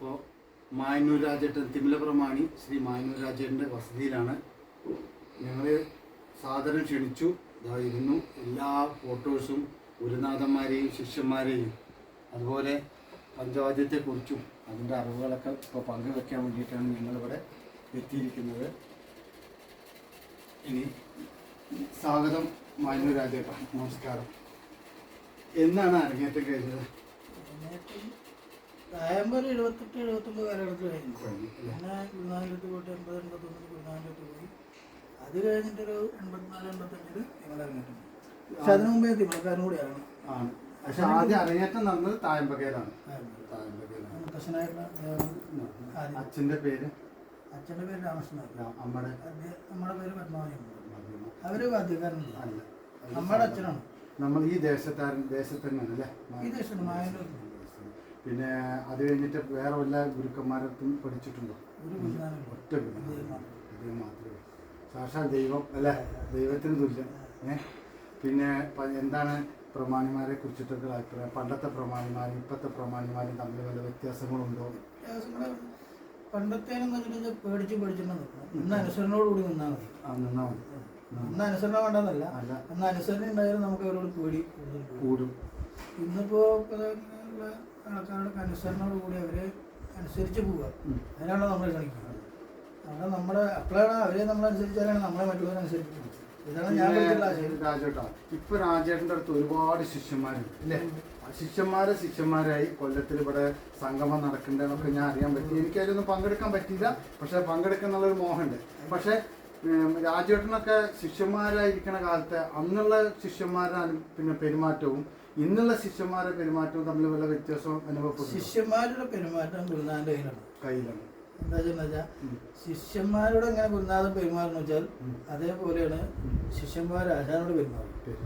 ഇപ്പോൾ മായന്നൂർ രാജേട്ടൻ തിമിലപ്രമാണി ശ്രീ മായന്നൂർ രാജേട്ടന്റെ വസതിയിലാണ്. ഞങ്ങൾ സാധനം ക്ഷണിച്ചു. ഇരുന്നു. എല്ലാ ഫോട്ടോസും ഗുരുനാഥന്മാരെയും ശിഷ്യന്മാരെയും അതുപോലെ പഞ്ചവാദ്യത്തെക്കുറിച്ചും അതിന്റെ അറിവുകളൊക്കെ ഇപ്പോൾ പങ്കുവെക്കാൻ വേണ്ടിയിട്ടാണ് ഞങ്ങളിവിടെ എത്തിയിരിക്കുന്നത്. ഇനി സ്വാഗതം മായന്നൂർ രാജേട്ട. നമസ്കാരം. എന്നാണ് അരങ്ങേറ്റം കഴിഞ്ഞത്? നവംബർ എഴുപത്തെട്ട് എഴുപത്തൊമ്പത് കാലഘട്ടത്തിൽ കഴിഞ്ഞു? പിന്നെ ഗുരുനാഥത്ത് പോയിട്ട് എൺപത് എൺപത്തൊന്നിന് ഗുരുനാഥത്ത് പോയി. അത് കഴിഞ്ഞിട്ടൊരു എൺപത്തിനാല് എൺപത്തഞ്ചിൽ പക്ഷെ അതിനു മുമ്പേ തിമളക്കാരനും കൂടിയാണ് ആണ്. പക്ഷെ ആദ്യം അരങ്ങേറ്റം നടന്നത് തായമ്പകയിലാണ്. അച്ഛന്റെ മുത്തശ്ശനായിട്ടുള്ള ആദ്യം. പേര്? അച്ഛന്റെ പേര് രാമകൃഷ്ണൻ അമ്മയുടെ? നമ്മുടെ പേര് പത്മാവതി. അവർ വാദ്യക്കാരനല്ല നമ്മുടെ അച്ഛനാണ്. നമ്മൾ ഈ ദേശത്താരൻ ദേശത്തന്നെയാണ് അല്ലേ? ഈ ദേശത്ത് മായന്നൂർ പിന്നെ അത് കഴിഞ്ഞിട്ട് വേറെ വല്ല ഗുരുക്കന്മാരത്തും പഠിച്ചിട്ടുണ്ടോ. ഒറ്റ അദ്ദേഹം മാത്രമേ സാക്ഷാൽ ദൈവം അല്ല? ദൈവത്തിന് തുല്യം. ഏ? പിന്നെ എന്താണ് പ്രമാണിമാരെ കുറിച്ചിട്ടൊക്കെ അഭിപ്രായം? പണ്ടത്തെ പ്രമാണിമാരും ഇപ്പോഴത്തെ പ്രമാണിമാരും തമ്മിൽ വല്ല വ്യത്യാസങ്ങളുണ്ടോ? പണ്ടത്തേനും പണ്ടത്തേനെന്ന് വെച്ചിട്ടുണ്ടെങ്കിൽ പേടിച്ച് പേടിച്ചിട്ട് ഇന്ന് അനുസരണോട് കൂടി നിന്നാൽ മതി. ആ നിന്നാ മതി. അന്ന് അനുസരണ വേണ്ടെന്നല്ല. അല്ല. അന്ന് അനുസരണ ഉണ്ടായാലും നമുക്ക് അവരോട് പേടി കൂടുതൽ. കൂടും. ഇന്നിപ്പോ ഉള്ള ആൾക്കാരുടെ അനുസരണയോട് കൂടി അവരെ അനുസരിച്ച് പോവുക. അതിനാണല്ലോ നമ്മൾ കളിക്കുന്നത്. അവിടെ നമ്മുടെ അപ്പോഴാണ് അവരെ നമ്മൾ അനുസരിച്ചാലാണ് നമ്മളെ മറ്റുള്ളവരനുസരിച്ച് പോകുന്നത് ഇതാണ് ഞാൻ രാജേട്ടാ ഇപ്പൊ രാജേട്ടന്റെ അടുത്ത് ഒരുപാട് ശിഷ്യന്മാരുണ്ട്. അല്ലേ ശിഷ്യന്മാരെ ശിഷ്യന്മാരായി കൊല്ലത്തിൽ ഇവിടെ സംഗമം നടക്കണ്ടെന്നൊക്കെ ഞാൻ അറിയാൻ പറ്റി. എനിക്ക് അതിലൊന്നും പങ്കെടുക്കാൻ പറ്റിയില്ല. പക്ഷെ പങ്കെടുക്കുന്നുള്ളൊരു മോഹമുണ്ട്. പക്ഷെ രാജേട്ടനൊക്കെ ശിഷ്യന്മാരായിരിക്കണ കാലത്ത് അന്നുള്ള ശിഷ്യന്മാരുടെ പിന്നെ പെരുമാറ്റവും ഇന്നുള്ള ശിഷ്യന്മാരുടെ പെരുമാറ്റവും തമ്മിൽ വല്ല വ്യത്യാസം അനുഭവപ്പെടും ശിഷ്യന്മാരുടെ പെരുമാറ്റം ഗുരുനാഥന്റെ കയ്യിലാണ്. കയ്യിലാണ്. എന്താ വെച്ചാൽ. ശിഷ്യന്മാരോട് എങ്ങനെ ഗുരുനാഥൻ പെരുമാറുന്നു വെച്ചാൽ അതേപോലെയാണ്. ശിഷ്യന്മാർ ആശാനോട് പെരുമാറ്റം.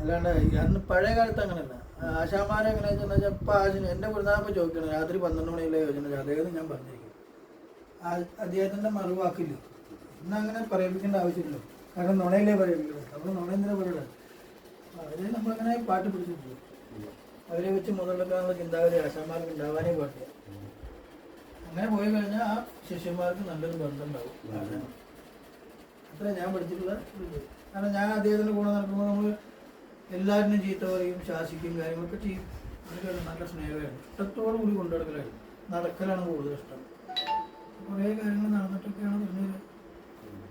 അല്ലാണ്ട് അന്ന് പഴയ കാലത്ത് അങ്ങനെയല്ല ആശാമാരെ എങ്ങനെ വെച്ചാൽ ഇപ്പം ആശിന് എന്റെ ഗുരുനാഥൻ ചോദിക്കണം രാത്രി പന്ത്രണ്ട് മണിയിലെ യോജന അദ്ദേഹം ഞാൻ പറഞ്ഞിരിക്കും. അദ്ദേഹത്തിന്റെ മറുവാക്കില്ല ഇന്ന് അങ്ങനെ പറയിപ്പിക്കേണ്ട ആവശ്യമില്ല. കാരണം നുണയിലേ പറയിപ്പിക്കുന്നത് നമ്മൾ നുണയെന്തിനാ പറയുന്നത്? അവരെ നമ്മളങ്ങനെ പാട്ട് പിടിച്ചു പോകും അവരെ വെച്ച് മുതലെടുക്കാനുള്ള ചിന്താഗതി ആശാന്മാർക്ക് ഉണ്ടാവാനേ പാടില്ല. അങ്ങനെ പോയി കഴിഞ്ഞാൽ ആ ശിഷ്യന്മാർക്ക് നല്ലൊരു ബന്ധം ഉണ്ടാവും അത്ര ഞാൻ പഠിച്ചിട്ടുള്ള കാരണം ഞാൻ അദ്ദേഹത്തിന്റെ കൂടെ നടക്കുമ്പോൾ നമ്മൾ എല്ലാവരും ചീത്ത പറയും ശാസിക്കും കാര്യങ്ങളൊക്കെ ചെയ്യും. അതിലൊരു നല്ല സ്നേഹമാണ് ഇഷ്ടത്തോടു കൂടി കൊണ്ടു നടക്കലാണ് കൂടുതൽ ഇഷ്ടം. കുറേ കാര്യങ്ങൾ നടന്നിട്ടൊക്കെയാണ് പറഞ്ഞത്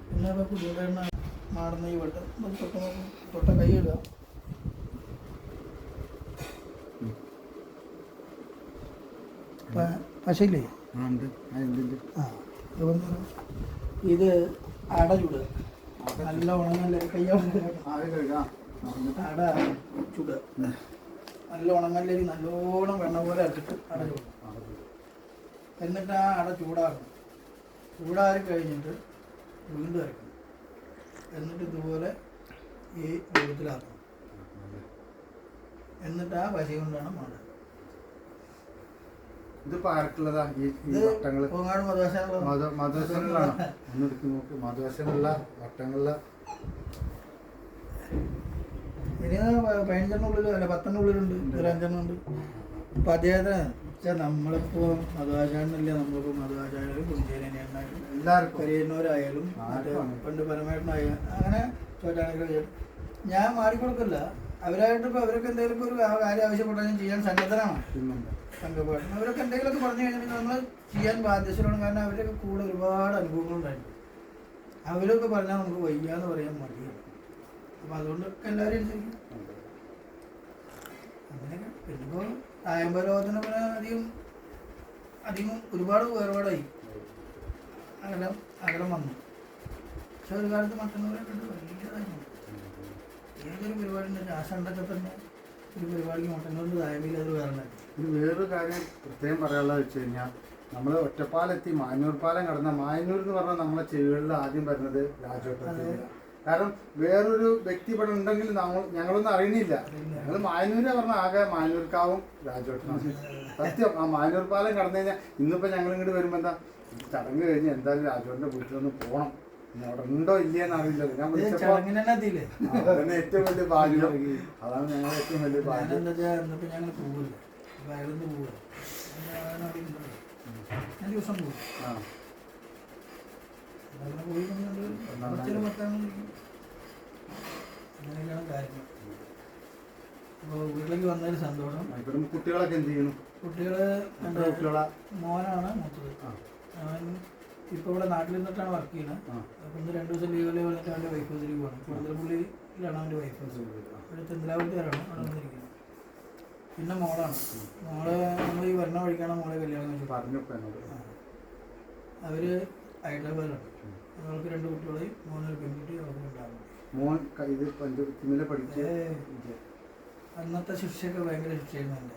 പിന്നെ ഇപ്പോൾ പുതിയതാണ് മാടുന്ന ഈ വട്ടം. തൊട്ട തൊട്ട കൈ ഇടുക. പശയില്ലേ? ആ, ഇത് അടചുട് നല്ല ഉണങ്ങല്ല അട ചുട് നല്ല ഉണങ്ങല്ല നല്ലോണം വെണ്ണ പോലെ അരച്ചിട്ട് അട എന്നിട്ട് ആ അട ചൂടാക്കണം. ചൂടാറി കഴിഞ്ഞിട്ട് വീണ്ടും അരക്കണം. എന്നിട്ട് ഇതുപോലെ ഈ രൂപത്തിലാക്കണം എന്നിട്ട് ആ വരി കൊണ്ടാണ് മാടുക ഇത് ആർക്കുള്ളതാ ഈ വട്ടങ്ങൾ. മധുവശങ്ങളിലാണോ ഒന്ന് എടുത്ത് നോക്ക്. വട്ടങ്ങളിൽ ഇനി പതിനഞ്ചെണ്ണുള്ളിലും അല്ല പത്തെണ്ണുള്ളിലുണ്ട് ഒരു അഞ്ചെണ്ണം ഉണ്ട്. അപ്പൊ അദ്ദേഹത്തിന് വെച്ചാൽ നമ്മളിപ്പോ മതാചാരനല്ലേ നമ്മളിപ്പോ മതാചാരും കുഞ്ചേരനായാലും എല്ലാവർക്കും. ആർക്കാണ്? പണ്ട് പരമേട്ടനായ അങ്ങനെ ചോറ്റാണെങ്കിൽ ഞാൻ മാറിക്കൊടുക്കില്ല. അവരായിട്ട് ഇപ്പൊ അവരൊക്കെ എന്തെങ്കിലും ഒരു കാര്യം ആവശ്യപ്പെട്ടാലും ചെയ്യാൻ സന്നദ്ധനാണ് സംഘപാഠം അവരൊക്കെ എന്തെങ്കിലുമൊക്കെ പറഞ്ഞു കഴിഞ്ഞാൽ നമ്മൾ ചെയ്യാൻ ബാധ്യസ്ഥരാണ്. കാരണം അവരൊക്കെ കൂടെ ഒരുപാട് അനുഭവങ്ങളുണ്ടായിരുന്നു അവരൊക്കെ പറഞ്ഞാൽ നമുക്ക് വയ്യാന്ന് പറയാൻ മടിയാണ്. അപ്പം അതുകൊണ്ടൊക്കെ എല്ലാവരും അനുസരിക്കും അങ്ങനെയൊക്കെ. അധികം അധികം ഒരുപാട് വേർപാടായി. അകലം അകലം വന്നു. പക്ഷെ ഒരു കാലത്ത് മറ്റുള്ളവരെ കണ്ട് വലിയതായിരുന്നു തന്നെ ഒരു പരിപാടിക്ക് അത് വേറെ ഇനി വേറൊരു കാര്യം പ്രത്യേകം പറയാനുള്ളത് വെച്ച് കഴിഞ്ഞാൽ നമ്മൾ ഒറ്റപ്പാലെത്തി മാന്നൂർ പാലം കടന്ന മാന്നൂർ എന്ന് പറഞ്ഞാൽ നമ്മളെ ചെവികളിൽ ആദ്യം വരുന്നത് രാജോട്ടത്തിലാണ് കാരണം വേറൊരു വ്യക്തി ഇവിടെ ഉണ്ടെങ്കിൽ നമ്മൾ ഞങ്ങളൊന്നും അറിയണില്ല ഞങ്ങൾ മാന്നൂര് പറഞ്ഞ ആകെ മാന്നൂർക്കാവും രാജോട്ടനാണ് സത്യം ആ മാന്നൂർ പാലം കടന്നു കഴിഞ്ഞാൽ ഇന്നിപ്പോ ഞങ്ങൾ ഇങ്ങോട്ട് വരുമ്പോ എന്താ? ചടങ്ങ് കഴിഞ്ഞ് എന്തായാലും രാജോട്ടന്റെ വീട്ടിലൊന്ന് പോകണം ഉണ്ടോ ഇല്ലയെന്ന് അറിയില്ല. ഞാൻ വിളിച്ചപ്പോ അതന്നെ ഏറ്റവും വലിയ ഭാഗ്യം. അതാണ് ഞങ്ങളുടെ ഏറ്റവും വലിയ ഭാഗ്യം. ഞാനെന്താ എന്നിട്ട് ഞങ്ങൾ പോവില്ല? വയലൊന്ന് പോവില്ല? ദിവസം പോകും ആ. അങ്ങനെ പോയി കൊണ്ട് പത്താം അങ്ങനെയൊക്കെയാണ് കാര്യങ്ങൾ. അപ്പോൾ വീട്ടിലേക്ക് വന്നതിൽ സന്തോഷം. കുട്ടികളൊക്കെ എന്ത് ചെയ്യണം? കുട്ടികൾ എത്ര മോനാണ് മൂത്തത്. അവൻ ഇപ്പോൾ ഇവിടെ നാട്ടിൽ നിന്നിട്ടാണ് വർക്ക് ചെയ്യുന്നത്. അപ്പം ഇന്ന് രണ്ട് ദിവസം ലീവിൽ വന്നിട്ട് അവന്റെ വൈഫ് ഹൗസിലേക്ക് പോകണം. കൊടുത്തലപ്പള്ളിയിലാണ് അവന്റെ വൈഫ് ഇവിടെ തെന്തിലാവൂർക്കാരാണ് അവിടെ വന്നിരിക്കുന്നത്. പിന്നെ മോളാണ്. മോളെ നമ്മൾ ഈ വരണ വഴിക്കാണ് മോളെ കല്യാണം കഴിച്ചത്. പറഞ്ഞപ്പോ എന്നോട് അവർ ഹൈദരാബാദിലാണ്. അവൾക്ക് രണ്ട് കുട്ടികളെയും മോനൊരു പെൺകുട്ടി അവർക്ക് ഉണ്ടാകും മോൻ ഇത് പഠിച്ചേ അന്നത്തെ ശിക്ഷയൊക്കെ ഭയങ്കര ശിക്ഷയായിരുന്നു എന്റെ